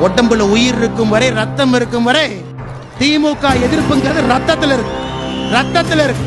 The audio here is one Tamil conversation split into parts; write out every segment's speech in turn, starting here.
உடம்புல உயிர் இருக்கும் வரை ரத்தம் இருக்கும் வரை திமுக எதிர்ப்புங்கிறது ரத்தத்தில் இருக்கு ரத்தத்தில் இருக்கு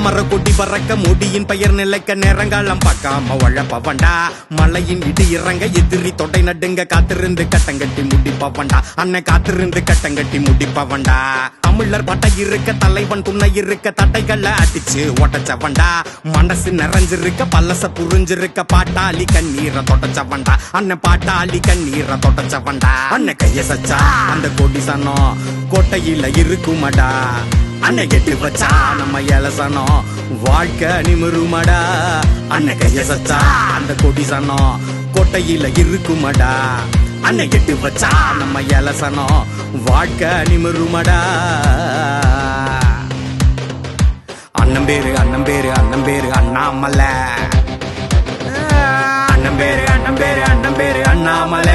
அமர கொடி பறக்க முடியின் பெயர் நிலைக்க நேரங்காலம் பார்க்காம உழப்பவண்டா மலையின் இடி இறங்க எதிரி தொடை நடுங்க காத்திருந்து கட்டங்கட்டி முடிப்பவண்டா அண்ணன் காத்திருந்து கட்டங்கட்டி முடிப்பவண்டா தமிழர் பட்டை இருக்க தலைவன் துணை இருக்க தட்டைகளை அடிச்சு ஒட்டச்சவண்டா மனசு நிறைஞ்சிருக்க பல்லச புரிஞ்சிருக்க பாட்டாளி கண்ணீரை தொடச்சவண்டா அண்ணன் பாட்டாளி கண்ணீரை தொடச்சவண்டா அண்ணன் கைய சச்சா அந்த கொடி சனம் கோட்டையில இருக்குமடா. அன்னை கெட்டு வச்சா நம்ம இலசனம் வாழ்க்கை நிமிருமடா. அன்னை கைய சச்சா அந்த கொடி சனம். கொட்டையில இருக்குமடா. அன்னை கெட்டு வச்சா நம்ம இலசனம் வாழ்க்கை நிமிருமடா. அண்ணன் பேரு அண்ணன் பேரு அண்ணன் பேரு அண்ணாமலை. அண்ணன் பேரு அண்ணன் பேரு அண்ணன் பேரு அண்ணாமலை.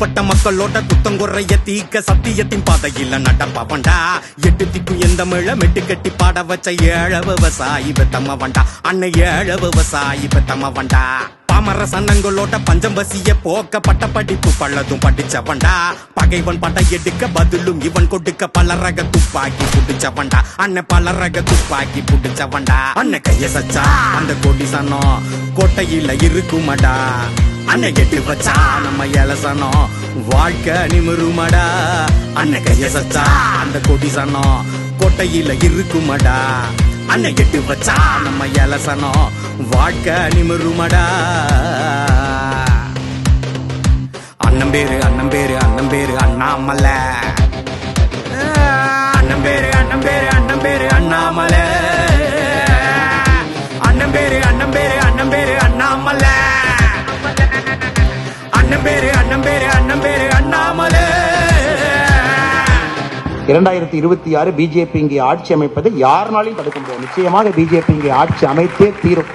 குத்துப்பட்ட மக்களோட குத்தங்குறைய தீக்க சத்தியத்தின் பாதையில நடப்பவன்டா எட்டு திக்கு எந்த மிழ மெட்டு கட்டி பாட வச்ச ஏழ விவசாயி பெத்தம வண்டா. அன்னை ஏழ விவசாயி பெத்தம வண்டா. பாமர சன்னங்களோட பஞ்சம் பசிய போக்க பட்ட படிப்பு பள்ளதும் படிச்சவன்டா பகைவன் படை எடுக்க பதிலும் இவன் கொடுக்க பலரக துப்பாக்கி புடிச்சவன்டா அண்ணன் பலரக துப்பாக்கி புடிச்சவன்டா அண்ணன் கைய சச்சா அந்த கொடி சனம் கோட்டையில இருக்குமடா. அண்ணன் கெட்டு வச்சா நம்ம இலசனம் வாழ்க்கை நிமிருமடா. அண்ணன் கைய சச்சா அந்த கொடி சனம் கோட்டையில இருக்குமடா. அண்ணன் கெட்டு வச்சா நம்ம இலசனம் வாழ்க்கை நிமிருமடா. அண்ணன் பேரு அண்ணன் பேரு அண்ணன் பேரு அண்ணாமல அண்ணன் பேரு அண்ணன் பேரு அண்ணன் பேரு அண்ணாமலை அண்ணன் பேரு அண்ணன் பேரு அண்ணன் பேரு அண்ணாமல அண்ணன் பேரு அண்ணன் பேரு அண்ணன் பேரு அண்ணாமலை இரண்டாயிரத்தி இருபத்தி ஆறு பிஜேபி இங்கே ஆட்சி அமைப்பதை யாருனாலையும் தடுக்க முடியாது நிச்சயமாக பிஜேபி இங்கே ஆட்சி அமைத்தே தீரும்